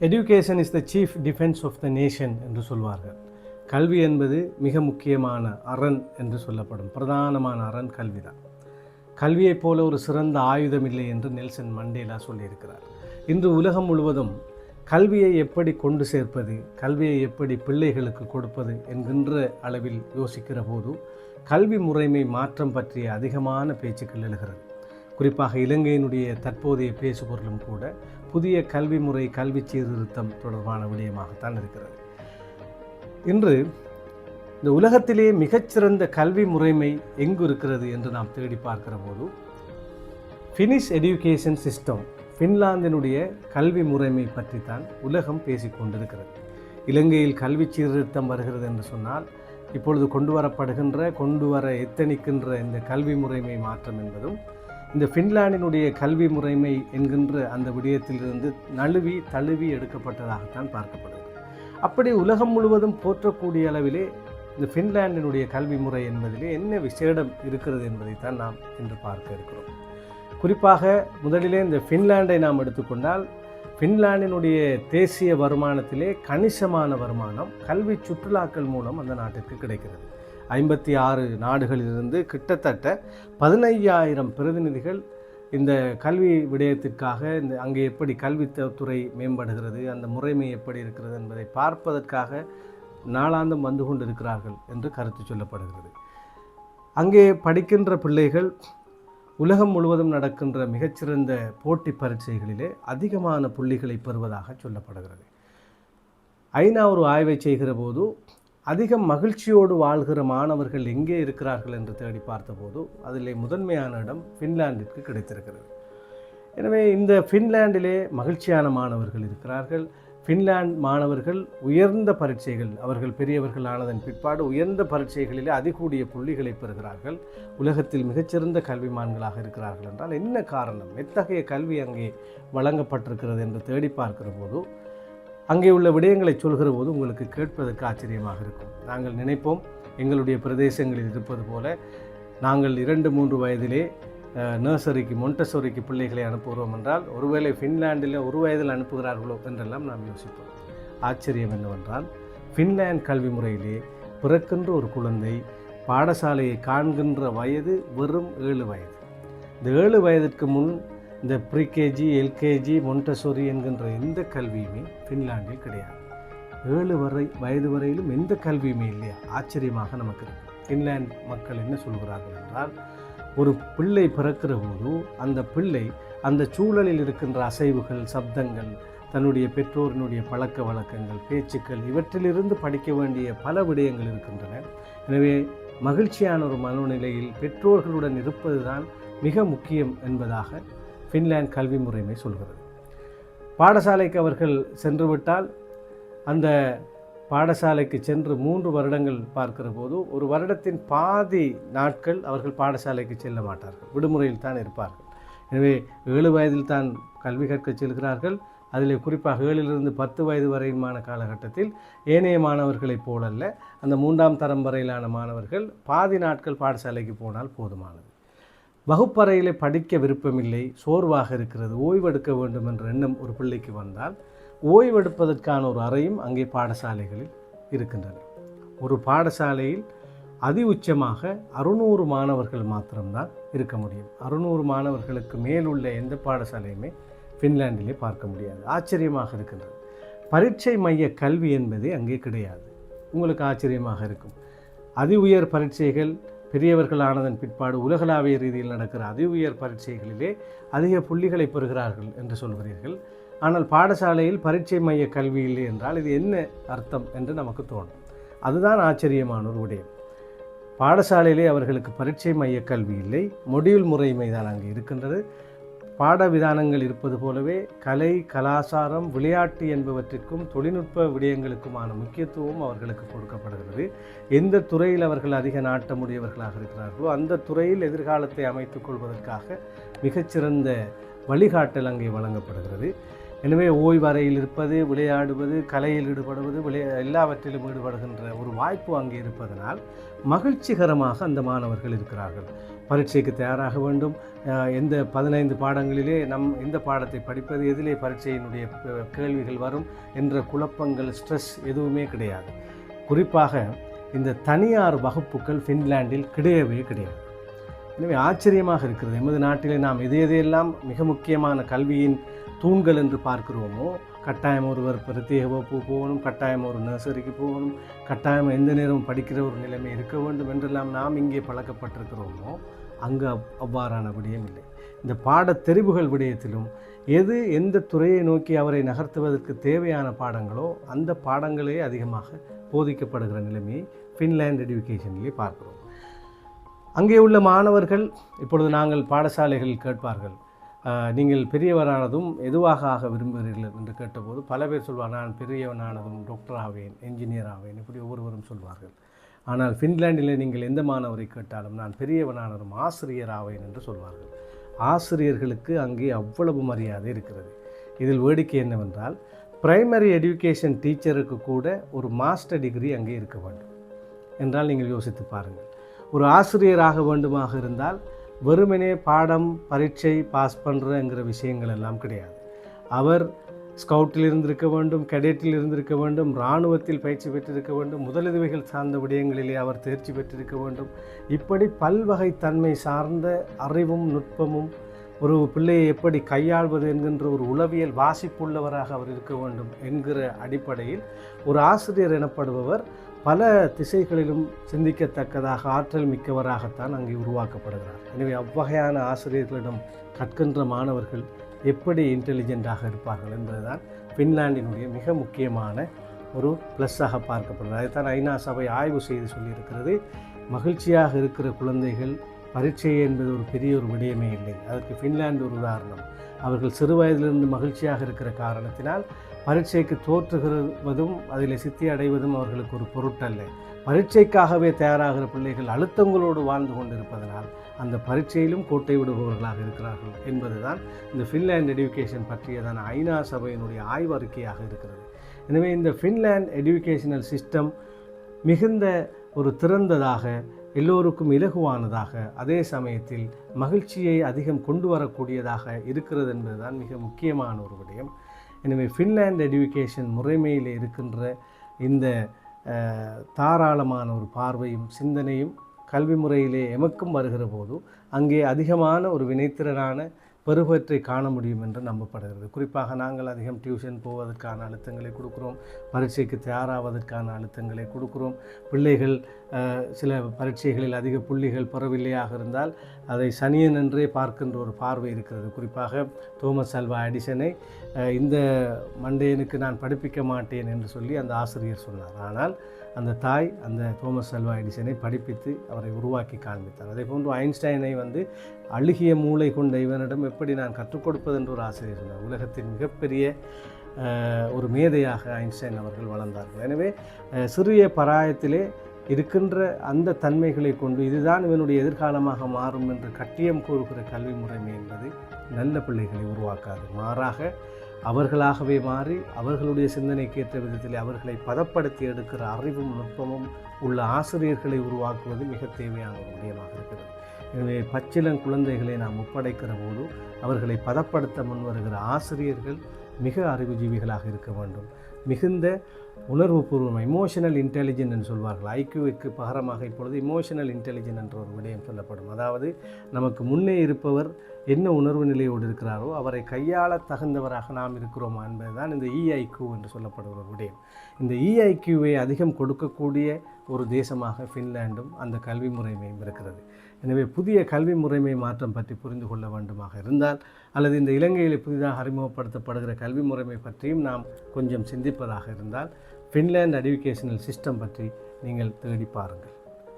Education is the chief defence of the nation என்று சொல்வார்கள். கல்வி என்பது மிக முக்கியமான அரண் என்று சொல்லப்படும். பிரதானமான அரண் கல்விதான். கல்வியைப் போல ஒரு சிறந்த ஆயுதம் இல்லை என்று நெல்சன் மண்டேலா சொல்லியிருக்கிறார். இன்று உலகம் முழுவதும் கல்வியை எப்படி கொண்டு சேர்ப்பது கல்வியை எப்படி பிள்ளைகளுக்கு கொடுப்பது என்கின்ற அளவில் யோசிக்கிற போது கல்வி முறைமை மாற்றம் பற்றிய அதிகமான பேச்சுக்கள் எழுகிறது. குறிப்பாக இலங்கையினுடைய தற்போதைய பேசுபொருளும் கூட புதிய கல்வி முறை கல்வி சீர்திருத்தம் தொடர்பான விடயமாகத்தான் இருக்கிறது. இன்று இந்த உலகத்திலே மிகச்சிறந்த கல்வி முறைமை எங்கு இருக்கிறது என்று நாம் தேடி பார்க்கிற போது ஃபினிஷ் எஜுகேஷன் சிஸ்டம் ஃபின்லாந்தினுடைய கல்வி முறைமை பற்றி தான் உலகம் பேசிக்கொண்டிருக்கிறது இலங்கையில் கல்வி சீர்திருத்தம் வருகிறது என்று சொன்னால் இப்பொழுது கொண்டு வரப்படுகின்ற கொண்டு வர எத்தனிக்கின்ற இந்த கல்வி முறைமை மாற்றம் என்பதும் இந்த ஃபின்லாண்டினுடைய கல்வி முறைமை என்கின்ற அந்த விடயத்திலிருந்து நழுவி தழுவி எடுக்கப்பட்டதாகத்தான் பார்க்கப்படுது. அப்படி உலகம் முழுவதும் போற்றக்கூடிய அளவிலே இந்த ஃபின்லாண்டினுடைய கல்வி முறை என்பதிலே என்ன விசேடம் இருக்கிறது என்பதைத்தான் நாம் இன்று பார்க்க இருக்கிறோம். குறிப்பாக முதலிலே இந்த ஃபின்லாண்டை நாம் எடுத்துக்கொண்டால் ஃபின்லாண்டினுடைய தேசிய வருமானத்திலே கணிசமான வருமானம் கல்வி சுற்றுலாக்கள் மூலம் அந்த நாட்டிற்கு கிடைக்கிறது. ஐம்பத்தி ஆறு நாடுகளிலிருந்து கிட்டத்தட்ட பதினையாயிரம் பிரதிநிதிகள் இந்த கல்வி விடயத்திற்காக இந்த அங்கே எப்படி கல்வித்துறை மேம்படுகிறது அந்த முறைமை எப்படி இருக்கிறது என்பதை பார்ப்பதற்காக நாளாந்தம் வந்து கொண்டிருக்கிறார்கள் என்று கருத்து சொல்லப்படுகிறது. அங்கே படிக்கின்ற பிள்ளைகள் உலகம் முழுவதும் நடக்கின்ற மிகச்சிறந்த போட்டி பரீட்சைகளிலே அதிகமான புள்ளிகளை பெறுவதாக சொல்லப்படுகிறது. ஐநா ஒரு ஆய்வை செய்கிற போது அதிகம் மகிழ்ச்சியோடு வாழ்கிற மாணவர்கள் எங்கே இருக்கிறார்கள் என்று தேடி பார்த்தபோது அதில் முதன்மையான இடம் ஃபின்லாண்டிற்கு கிடைத்திருக்கிறது. எனவே இந்த ஃபின்லாண்டிலே மகிழ்ச்சியான மாணவர்கள் இருக்கிறார்கள். ஃபின்லாண்ட் மாணவர்கள் உயர்ந்த பரீட்சைகள் அவர்கள் பெரியவர்கள் ஆனதன் பிற்பாடு உயர்ந்த பரீட்சைகளிலே அதிகூடிய புள்ளிகளை பெறுகிறார்கள். உலகத்தில் மிகச்சிறந்த கல்விமான்களாக இருக்கிறார்கள் என்றால் என்ன காரணம்? எத்தகைய கல்வி அங்கே வழங்கப்பட்டிருக்கிறது என்று தேடி பார்க்கிற போது அங்கே உள்ள விடயங்களை சொல்கிற போது உங்களுக்கு கேட்பதற்கு ஆச்சரியமாக இருக்கும். நாங்கள் நினைப்போம் எங்களுடைய பிரதேசங்களில் இருப்பது போல நாங்கள் இரண்டு மூன்று வயதிலே நர்சரிக்கு மொண்டசோரிக்கு பிள்ளைகளை அனுப்புகிறோம் என்றால் ஒருவேளை ஃபின்லாண்டில் ஒரு வயதில் அனுப்புகிறார்களோ என்றெல்லாம் நாம் யோசிப்போம். ஆச்சரியம் என்னவென்றால் ஃபின்லாந்து கல்வி முறையிலே பிறக்கின்ற ஒரு குழந்தை பாடசாலையை காண்கின்ற வயது வெறும் ஏழு வயது. இந்த ஏழு வயதிற்கு முன் இந்த ப்ரீகேஜி எல்கேஜி மொன்டசோரி என்கின்ற எந்த கல்வியுமே ஃபின்லாண்டில் கிடையாது. ஏழு வரை வயது வரையிலும் எந்த கல்வியுமே இல்லையா? ஆச்சரியமாக நமக்கு இருக்குது ஃபின்லாந்து மக்கள் என்ன சொல்கிறார்கள் என்றால் ஒரு பிள்ளை பிறக்கிற போது அந்த பிள்ளை அந்த சூழலில் இருக்கின்ற அசைவுகள் சப்தங்கள் தன்னுடைய பெற்றோரினுடைய பழக்க வழக்கங்கள் பேச்சுக்கள் இவற்றிலிருந்து படிக்க வேண்டிய பல விடயங்கள் இருக்கின்றன. எனவே மகிழ்ச்சியான ஒரு மனநிலையில் பெற்றோர்களுடன் இருப்பதுதான் மிக முக்கியம் என்பதாக ஃபின்லாந்து கல்வி முறைமை சொல்கிறது. பாடசாலைக்கு அவர்கள் சென்றுவிட்டால் அந்த பாடசாலைக்கு சென்று மூன்று வருடங்கள் பார்க்கிற போது ஒரு வருடத்தின் பாதி நாட்கள் அவர்கள் பாடசாலைக்கு செல்ல மாட்டார்கள். விடுமுறையில் தான் இருப்பார்கள். எனவே ஏழு வயதில் தான் கல்வி கற்க செல்கிறார்கள். அதில் குறிப்பாக ஏழிலிருந்து பத்து வயது வரையுமான காலகட்டத்தில் ஏனைய மாணவர்களைப் போலல்ல அந்த மூன்றாம் தரம் வரையிலான மாணவர்கள் பாதி நாட்கள் பாடசாலைக்கு போனால் போதுமானது. வகுப்பறையிலே படிக்க விருப்பமில்லை சோர்வாக இருக்கிறது ஓய்வெடுக்க வேண்டும் என்ற எண்ணம் ஒரு பிள்ளைக்கு வந்தால் ஓய்வெடுப்பதற்கான ஒரு அறையும் அங்கே பாடசாலைகளில் இருக்கின்றன. ஒரு பாடசாலையில் அதி உச்சமாக அறுநூறு மாணவர்கள் மாத்திரம்தான் இருக்க முடியும். அறுநூறு மாணவர்களுக்கு மேலுள்ள எந்த பாடசாலையுமே ஃபின்லாண்டிலே பார்க்க முடியாது. ஆச்சரியமாக இருக்கின்றது. பரீட்சை மைய கல்வி என்பதே அங்கே கிடையாது. உங்களுக்கு ஆச்சரியமாக இருக்கும். அதி உயர் பரீட்சைகள் பெரியவர்கள் ஆனதன் பிற்பாடு உலகளாவிய ரீதியில் நடக்கிற அதி உயர் பரீட்சைகளிலே அதிக புள்ளிகளை பெறுகிறார்கள் என்று சொல்கிறீர்கள். ஆனால் பாடசாலையில் பரீட்சை மைய கல்வி இல்லை என்றால் இது என்ன அர்த்தம் என்று நமக்கு தோணும் அதுதான் ஆச்சரியமான ஒரு விடயம். பாடசாலையிலே அவர்களுக்கு பரீட்சை மைய கல்வி இல்லை. மொடியூல் முறைமை தான் அங்கே இருக்கின்றது. பாட விதானங்கள் இருப்பது போலவே கலை கலாச்சாரம் விளையாட்டு என்பவற்றிற்கும் தொழில்நுட்ப விடயங்களுக்குமான முக்கியத்துவம் அவர்களுக்கு கொடுக்கப்படுகிறது. எந்த துறையில் அவர்கள் அதிக நாட்டமுடையவர்களாக இருக்கிறார்களோ அந்த துறையில் எதிர்காலத்தை அமைத்துக் கொள்வதற்காக மிகச்சிறந்த வழிகாட்டல் அங்கே வழங்கப்படுகிறது. எனவே ஓய்வறையில் இருப்பது விளையாடுவது கலையில் ஈடுபடுவது விளையா எல்லாவற்றிலும் ஈடுபடுகின்ற ஒரு வாய்ப்பு அங்கே இருப்பதனால் மகிழ்ச்சிகரமாக அந்த மாணவர்கள் இருக்கிறார்கள். பரீட்சைக்கு தயாராக வேண்டும். எந்த பதினைந்து பாடங்களிலே நம் எந்த பாடத்தை படிப்பது எதிலே பரீட்சையினுடைய கேள்விகள் வரும் என்ற குழப்பங்கள் ஸ்ட்ரெஸ் எதுவுமே கிடையாது. குறிப்பாக இந்த தனியார் வகுப்புகள் ஃபின்லாண்டில் கிடையவே கிடையாது. எனவே ஆச்சரியமாக இருக்கிறது. எமது நாட்டிலே நாம் எது எதையெல்லாம் மிக முக்கியமான கல்வியின் தூண்கள் என்று பார்க்கிறோமோ கட்டாயம் ஒருவர் பிரத்யேக வகுப்பு போகணும் கட்டாயம் ஒரு நர்சரிக்கு போகணும் கட்டாயம் எந்த நேரமும் படிக்கிற ஒரு நிலைமை இருக்க வேண்டும் என்றெல்லாம் நாம் இங்கே பழக்கப்பட்டிருக்கிறோமோ அங்கு அவ் அவ்வாறான விடயம் இல்லை. இந்த பாட தெரிவுகள் விடயத்திலும் எது எந்த துறையை நோக்கி அவரை நகர்த்துவதற்கு தேவையான பாடங்களோ அந்த பாடங்களே அதிகமாக போதிக்கப்படுகிற நிலைமையை ஃபின்லேண்ட் எடுக்கேஷனிலே பார்க்கிறோம். அங்கே உள்ள மாணவர்கள் இப்பொழுது நாங்கள் பாடசாலைகளில் கேட்பார்கள் நீங்கள் பெரியவரானதும் எதுவாக ஆக விரும்புகிறீர்கள்? என்று கேட்டபோது பல பேர் சொல்வார் நான் பெரியவனானதும் டாக்டர் ஆவேன் என்ஜினியர் ஆவேன் இப்படி ஒவ்வொருவரும் சொல்வார்கள். ஆனால் ஃபின்லாண்டில் நீங்கள் எந்த மாணவரை கேட்டாலும் நான் பெரியவனானதும் ஆசிரியர் ஆவேன் என்று சொல்வார்கள். ஆசிரியர்களுக்கு அங்கே அவ்வளவு மரியாதை இருக்கிறது. இதில் வேடிக்கை என்னவென்றால் பிரைமரி எஜுகேஷன் டீச்சருக்கு கூட ஒரு மாஸ்டர் டிகிரி அங்கே இருக்க வேண்டும் என்றால் நீங்கள் யோசித்து பாருங்கள். ஒரு ஆசிரியராக வேண்டுமாக இருந்தால் வெறுமனே பாடம் பரீட்சை பாஸ் பண்ணுறங்கிற விஷயங்கள் எல்லாம் கிடையாது. அவர் ஸ்கவுட்டில் இருந்திருக்க வேண்டும் கெடேட்டில் இருந்திருக்க வேண்டும் இராணுவத்தில் பயிற்சி பெற்றிருக்க வேண்டும் முதலுதவிகள் சார்ந்த விடயங்களிலே அவர் தேர்ச்சி பெற்றிருக்க வேண்டும். இப்படி பல்வகை தன்மை சார்ந்த அறிவும் நுட்பமும் ஒரு பிள்ளையை எப்படி கையாள்வது என்கின்ற ஒரு உளவியல் வாசிப்புள்ளவராக அவர் இருக்க வேண்டும் என்கிற அடிப்படையில் ஒரு ஆசிரியர் எனப்படுபவர் பல திசைகளிலும் சிந்திக்கத்தக்கதாக ஆற்றல் மிக்கவராகத்தான் அங்கே உருவாக்கப்படுகிறார். எனவே அவ்வகையான ஆசிரியர்களிடம் கற்கின்ற மாணவர்கள் எப்படி இன்டெலிஜென்ட்டாக இருப்பார்கள் என்பதுதான் ஃபின்லாண்டினுடைய மிக முக்கியமான ஒரு ப்ளஸ்ஸாக பார்க்கப்படுகிறது அதைத்தான் ஐநா சபை ஆய்வு செய்து சொல்லியிருக்கிறது. மகிழ்ச்சியாக இருக்கிற குழந்தைகள் பரீட்சை என்பது ஒரு பெரிய ஒரு விடயமே இல்லை. அதற்கு ஃபின்லாந்து ஒரு உதாரணம். அவர்கள் சிறு வயதிலிருந்து மகிழ்ச்சியாக இருக்கிற காரணத்தினால் பரீட்சைக்கு தோற்றுகிறதும் அதில் சித்தி அடைவதும் அவர்களுக்கு ஒரு பொருட்டல்ல. பரீட்சைக்காகவே தயாராகிற பிள்ளைகள் அழுத்தங்களோடு வாழ்ந்து கொண்டிருப்பதனால் அந்த பரீட்சையிலும் கோட்டை விடுபவர்களாக இருக்கிறார்கள் என்பதுதான் இந்த ஃபின்லேண்ட் எடுகேஷன் பற்றியதான ஐநா சபையினுடைய ஆய்வறிக்கையாக இருக்கிறது. எனவே இந்த ஃபின்லேண்ட் எடுகேஷனல் சிஸ்டம் மிகுந்த ஒரு திறந்ததாக எல்லோருக்கும் இலகுவானதாக அதே சமயத்தில் மகிழ்ச்சியை அதிகம் கொண்டு வரக்கூடியதாக இருக்கிறது என்பதுதான் மிக முக்கியமான ஒரு விடயம். எனவே ஃபின்லேண்ட் எடுகேஷன் முறைமையில் இருக்கின்ற இந்த தாராளமான ஒரு பார்வையும் சிந்தனையும் கல்வி முறையிலே எமக்கும் வருகிற போது அங்கே அதிகமான ஒரு வினைத்திறனான பெருபற்றை காண முடியும் என்று நம்பப்படுகிறது. குறிப்பாக நாங்கள் அதிகம் டியூஷன் போவதற்கான அழுத்தங்களை கொடுக்குறோம் பரீட்சைக்கு தயாராவதற்கான அழுத்தங்களை கொடுக்குறோம். பிள்ளைகள் சில பரீட்சைகளில் அதிக புள்ளிகள் பெறவில்லையாக இருந்தால் அதை சனியன் என்றே பார்க்கின்ற ஒரு பார்வை இருக்கிறது. குறிப்பாக தோமஸ் அல்வா அடிசனை இந்த மண்டேனுக்கு நான் படிப்பிக்க மாட்டேன் என்று சொல்லி அந்த ஆசிரியர் சொன்னார். ஆனால் அந்த தாய் அந்த தோமஸ் அல்வா எடிசனை படிப்பித்து அவரை உருவாக்கி காண்பித்தார். அதே போன்று ஐன்ஸ்டைனை வந்து அழுகிய மூளை கொண்ட இவனிடம் எப்படி நான் கற்றுக் கொடுப்பது என்று ஒரு ஆசிரியர் சொன்னார். உலகத்தின் மிகப்பெரிய ஒரு மேதையாக ஐன்ஸ்டைன் அவர்கள் வளர்ந்தார்கள். எனவே சிறிய பராயத்திலே இருக்கின்ற அந்த தன்மைகளை கொண்டு இதுதான் இவனுடைய எதிர்காலமாக மாறும் என்று கட்டியம் கூறுகிற கல்வி முறைமை என்பது நல்ல பிள்ளைகளை உருவாக்காது. மாறாக அவர்களாகவே மாறி அவர்களுடைய சிந்தனைக்கு ஏற்ற விதத்தில் அவர்களை பதப்படுத்தி எடுக்கிற அறிவும் நுட்பமும் உள்ள ஆசிரியர்களை உருவாக்குவது மிக தேவையான ஒரு விடயமாக இருக்கிறது. எனவே பச்சிலங் குழந்தைகளை நாம் ஒப்படைக்கிற போது அவர்களை பதப்படுத்த முன்வருகிற ஆசிரியர்கள் மிக அறிவுஜீவிகளாக இருக்க வேண்டும். மிகுந்த உணர்வுபூர்வம் இமோஷனல் இன்டெலிஜென்ட் என்று சொல்வார்கள். ஐக்யூவுக்கு பகரமாக இப்பொழுது இமோஷனல் இன்டெலிஜென்ட் என்ற ஒரு விடயம் சொல்லப்படும். அதாவது நமக்கு முன்னே இருப்பவர் என்ன உணர்வு நிலையோடு இருக்கிறாரோ அவரை கையாள தகுந்தவராக நாம் இருக்கிறோமா என்பதுதான் இந்த இஐக்யூ என்று சொல்லப்படுகிற ஒரு விடயம். இந்த இஐக்யூவை அதிகம் கொடுக்கக்கூடிய ஒரு தேசமாக ஃபின்லாண்டும் அந்த கல்வி முறைமையும் இருக்கிறது. எனவே புதிய கல்வி முறைமை மாற்றம் பற்றி புரிந்து கொள்ள வேண்டுமாக இருந்தால் அல்லது இந்த இலங்கையில் புதிதாக அறிமுகப்படுத்தப்படுகிற கல்வி முறைமை பற்றியும் நாம் கொஞ்சம் சிந்திப்பதாக இருந்தால் ஃபின்லாண்ட் அடிவிகேஷனல் சிஸ்டம் பற்றி நீங்கள் தேடி பாருங்கள்.